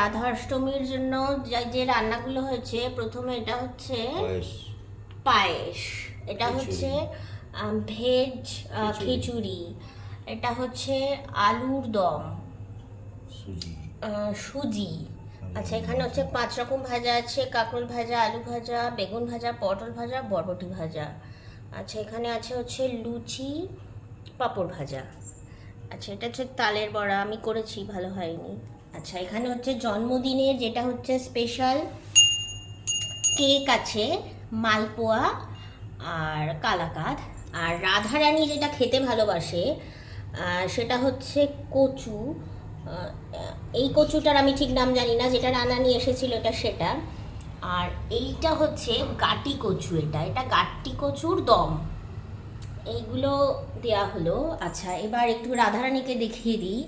রাধাষ্টমীর জন্য যে রান্নাগুলো হয়েছে প্রথমে এটা হচ্ছে পায়েস। এটা হচ্ছে ভেজ খিচুড়ি। খিচুড়ি। এটা হচ্ছে আলুর দম। সুজি। আচ্ছা এখানে হচ্ছে পাঁচ রকম ভাজা আছে। কাঁকরোল ভাজা আলু ভাজা বেগুন ভাজা পটল ভাজা বরবটি ভাজা। আচ্ছা এখানে আছে হচ্ছে লুচি পাঁপড় ভাজা। আচ্ছা এটা হচ্ছে তালের বড়া। আমি করেছি ভালো হয়নি। আচ্ছা এখানে হচ্ছে জন্মদিনের যেটা হচ্ছে স্পেশাল কেক আছে, মালপোয়া আর কালাকাদ। আর রাধারানী যেটা খেতে ভালোবাসে সেটা হচ্ছে কচু। এই কচুটার আমি ঠিক নাম জানি না, যেটা রান্না নিয়ে এসেছিল এটা সেটা। আর এইটা হচ্ছে গাটি কচু এটা এটা গাটি কচুর দম। এইগুলো দেয়া হলো। আচ্ছা এবার একটু রাধারানীকে দেখিয়ে দিই।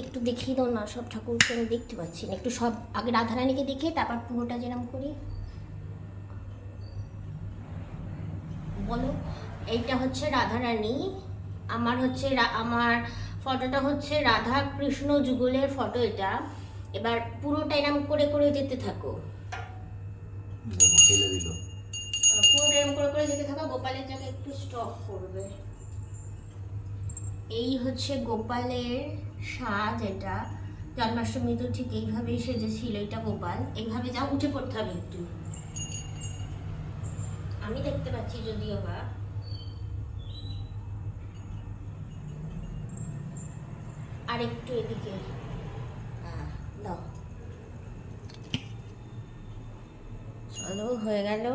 একটু দেখিয়ে দাও না সব ঠাকুরকে আমি দেখতে পাচ্ছি না। একটু সব আগে রাধারানীকে দেখিয়ে তারপর পুরোটা যেরকম করি। বলো এইটা হচ্ছে রাধারানী আমার হচ্ছে আমার ফটোটা হচ্ছে রাধা কৃষ্ণ যুগলের ফটো এটা। এবার পুরোটা এরম করে করে যেতে থাকো। দেখো পুরোটা এরম করে করে যেতে থাকো গোপালের জায়গায় একটু স্টপ করবে। এই হচ্ছে গোপালের সাজ এটা। জন্মাষ্টমী তো ঠিক এইভাবেই সেজেছিল এটা গোপাল। এইভাবে যা উঠে পড়তে হবে একটু। আমি দেখতে পাচ্ছি যদিও বা আর একটু এদিকে দাও। চলো, হয়ে গেল।